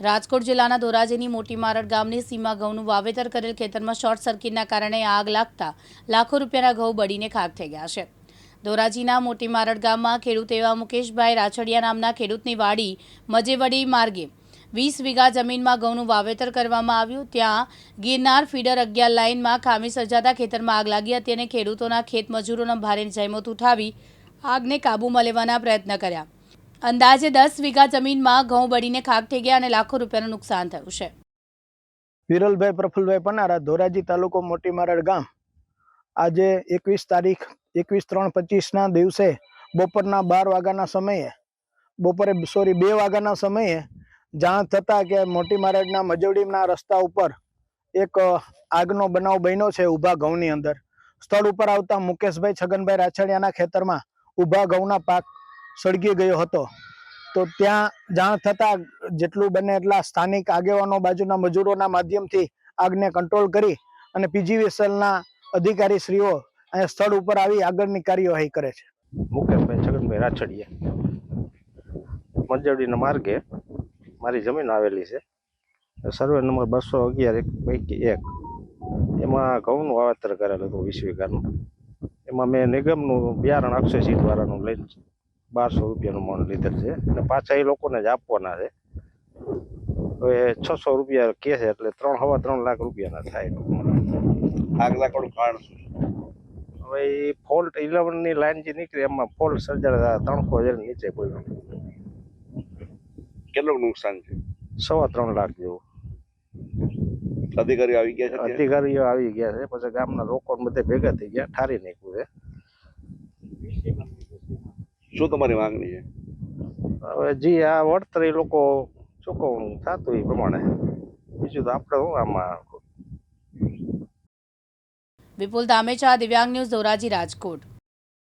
રાજકોટ જિલ્લાના ધોરાજીની મોટી મારડ ગામની સીમા ઘઉંનું વાવેતર કરેલ ખેતરમાં શોર્ટ સર્કિટના કારણે આગ લાગતા લાખો રૂપિયાના ઘઉં બળીને ખાક થઈ ગયા છે. ધોરાજીના મોટી મારડ ગામમાં ખેડૂત એવા મુકેશભાઈ રાછડિયા નામના ખેડૂતની વાડી મજેવડી માર્ગે વીસ વીઘા જમીનમાં ઘઉંનું વાવેતર કરવામાં આવ્યું. ત્યાં ગિરનાર ફીડર અગિયાર લાઇનમાં ખામી સર્જાતા ખેતરમાં આગ લાગી હતી અને ખેડૂતોના ખેતમજૂરોના ભારે જહેમત ઉઠાવી આગને કાબૂમાં લેવાના પ્રયત્ન કર્યા. અંદાજે દસ વીઘા જમીનમાં ઘઉં બળીને ખાક થઈ ગયા અને લાખો રૂપિયાનું નુકસાન થયું છે. વિરલભાઈ પ્રફુલભાઈ પનારા, ધોરાજી તાલુકો મોટી મારડ ગામ. આજે એકવીસ તારીખ, એકવીસ ત્રણ પચીસના દિવસે બપોરના બાર વાગ્યાના સમયે, બપોરે, સોરી, બે વાગ્યાના સમયે જાણ થતાં કે મોટી મારડના મજવડીના રસ્તા ઉપર એક આગનો બનાવ બન્યો છે ઊભા ઘઉંની અંદર. સ્થળ ઉપર આવતા મુકેશભાઈ છગનભાઈ રાછડિયાના ખેતરમાં ઊભા ઘઉંના પાક સળગી ગયો હતો. તો ત્યાં જાણ થતાં જેટલું બને એટલા સ્થાનિક આગેવાનો બાજુના મજૂરોના માધ્યમથી આગને કંટ્રોલ કરી અને પીજીવીએસએલના અધિકારી શ્રીઓ અહીંયા સ્થળ ઉપર આવી આગળની કાર્યવાહી કરે છે. મુકેશભાઈ છગનભાઈ રાછડીયા મંજવડીના માર્ગે મારી જમીન આવેલી છે. સર્વે નંબર બસો અગિયાર, એક પૈકી એક. એમાં ઘઉંનું વાવેતર કરેલું હતું વીસ વીઘાનું. એમાં મેં નિગમનું બિયારણ અક્ષય સીટ વાળાનું લઈને બારસો રૂપિયાનું મણ લીધેલ છે. અને પાછા એ લોકોને જ આપવાના છે. હવે છસો રૂપિયા કે છે એટલે ત્રણ હવા ત્રણ લાખ રૂપિયાના થાય. આગ લાગવાનું કારણ હવે એ ફોલ્ટ ઇલેવનની લાઈન જે નીકળી એમાં ફોલ્ટ સર્જાયેલા ત્રણસો હજાર નીચે કોઈ કેટલું નુકસાન છે? સવા ત્રણ લાખ જેવું. અધિકારીઓ આવી ગયા છે અધિકારીઓ આવી ગયા છે. પછી ગામના લોકો બધે ભેગા થઈ ગયા ઠારી નાખ્યું છે. શું તમારી માંગણી છે? હવે જી આ વળતર એ લોકો ચૂકવણું થતું એ પ્રમાણે. બીજું તો આપણે શું આમાં વિપુલ ધામેચા દિવ્યાંગ ન્યૂઝ ધોરાજી રાજકોટ.